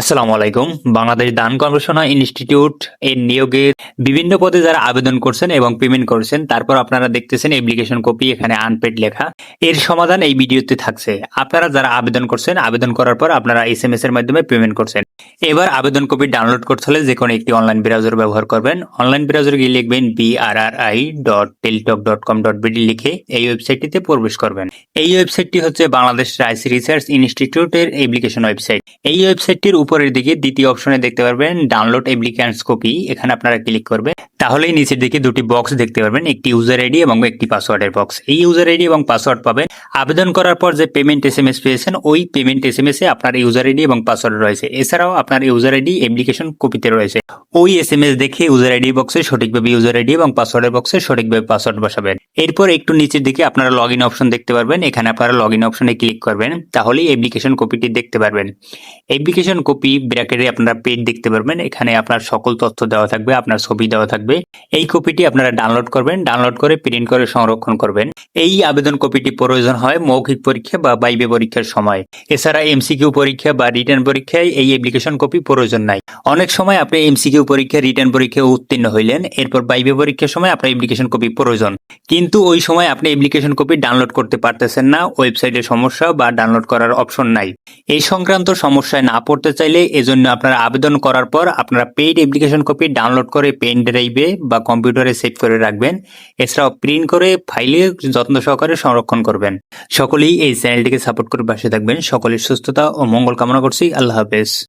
আসসালামু আলাইকুম। বাংলাদেশ দান গবেষণা ইনস্টিটিউট এর নিয়োগের বিভিন্ন পদে যারা আবেদন করছেন এবং পেমেন্ট করছেন, তারপর আপনারা দেখতেছেন অ্যাপ্লিকেশন কপি এখানে আনপেড লেখা। এর সমাধান এই ভিডিওতে থাকছে। আপনারা যারা আবেদন করছেন, আবেদন করার পর আপনারা এস এম এস এর মাধ্যমে পেমেন্ট করছেন। এবার আবেদন কপি ডাউনলোড করতে হলে যে কোনো একটি অনলাইন ব্রাউজার ব্যবহার করবেন। অনলাইন ব্রাউজারে গিয়ে লিখবেন BRRI dot Teletalk dot com dot BD লিখে এই ওয়েবসাইটটিতে প্রবেশ করবেন। এই ওয়েবসাইটটি হচ্ছে বাংলাদেশ রাইস রিসার্চ ইনস্টিটিউটের অ্যাপ্লিকেশন ওয়েবসাইট। এই ওয়েবসাইটটির উপরের দিকে দ্বিতীয় অপশনে দেখতে পারবেন ডাউনলোড অ্যাপ্লিক্যান্টস কপি। এখানে আপনারা ক্লিক করবেন। তাহলেই নিচের দিকে দুটি বক্স দেখতে পারবেন, একটি ইউজার আইডি এবং একটি পাসওয়ার্ডের বক্স। এই ইউজার আইডি এবং পাসওয়ার্ড পাবেন। আবেদন করার পর যে পেমেন্ট এস এম এস পেয়েছেন, ওই পেমেন্ট এস এম এস এ আপনার ইউজার আইডি এবং পাসওয়ার্ড রয়েছে। এছাড়াও আপনার ইউজার আইডি অ্যাপ্লিকেশন কপিতে রয়েছে। ওই এস এম এস দেখে ইউজার আইডি বক্সে সঠিকভাবে ইউজার আইডি এবং পাসওয়ার্ডের বক্সে সঠিকভাবে পাসওয়ার্ড বসাবেন। এরপর একটু নিচের দিকে আপনারা লগ ইন অপশন দেখতে পারবেন। এখানে আপনারা লগ ইন অপশনে ক্লিক করবেন, তাহলেই অ্যাপ্লিকেশন কপিটি দেখতে পারবেন। অ্যাপ্লিকেশন কপি ব্র্যাকেটে আপনারা পেজ দেখতে পারবেন। এখানে আপনার সকল তথ্য দেওয়া থাকবে, আপনার ছবি দেওয়া থাকবে। এই কপিটি আপনারা ডাউনলোড করবেন ডাউনলোড করে প্রিন্ট করে সংরক্ষণ করবেন। এই আবেদন কপিটি প্রয়োজন হয় মৌখিক পরীক্ষা বা বাইবে পরীক্ষার সময়। এছাড়া এমসিকিউ পরীক্ষা বা রিটার্ন পরীক্ষায় এই অ্যাপ্লিকেশন কপি প্রয়োজন নাই। অনেক সময় আপনি এমসিকিউ পরীক্ষা রিটার্ন পরীক্ষায় উত্তীর্ণ হইলেন, এরপর বাইবে পরীক্ষার সময় আপনার অ্যাপ্লিকেশন কপি প্রয়োজন। কিন্তু ওই সময় আপনি অ্যাপ্লিকেশন কপি ডাউনলোড করতে পারতেছেন না ওয়েবসাইটের সমস্যা বা ডাউনলোড করার অপশন নাই। এই সংক্রান্ত সমস্যায় না পড়তে চাইলে এজন্য আপনারা আবেদন করার পর আপনারা পেইড অ্যাপ্লিকেশন কপি ডাউনলোড করে পেন ড্রাইভে বা কম্পিউটারে সেভ করে রাখবেন। এছাড়াও প্রিন্ট করে ফাইলে যত্ন সহকারে সংরক্ষণ করবেন। সকলেই এই চ্যানেলটিকে সাপোর্ট করে পাশে থাকবেন। সকলের সুস্থতা ও মঙ্গল কামনা করছি। আল্লাহ হাফেজ।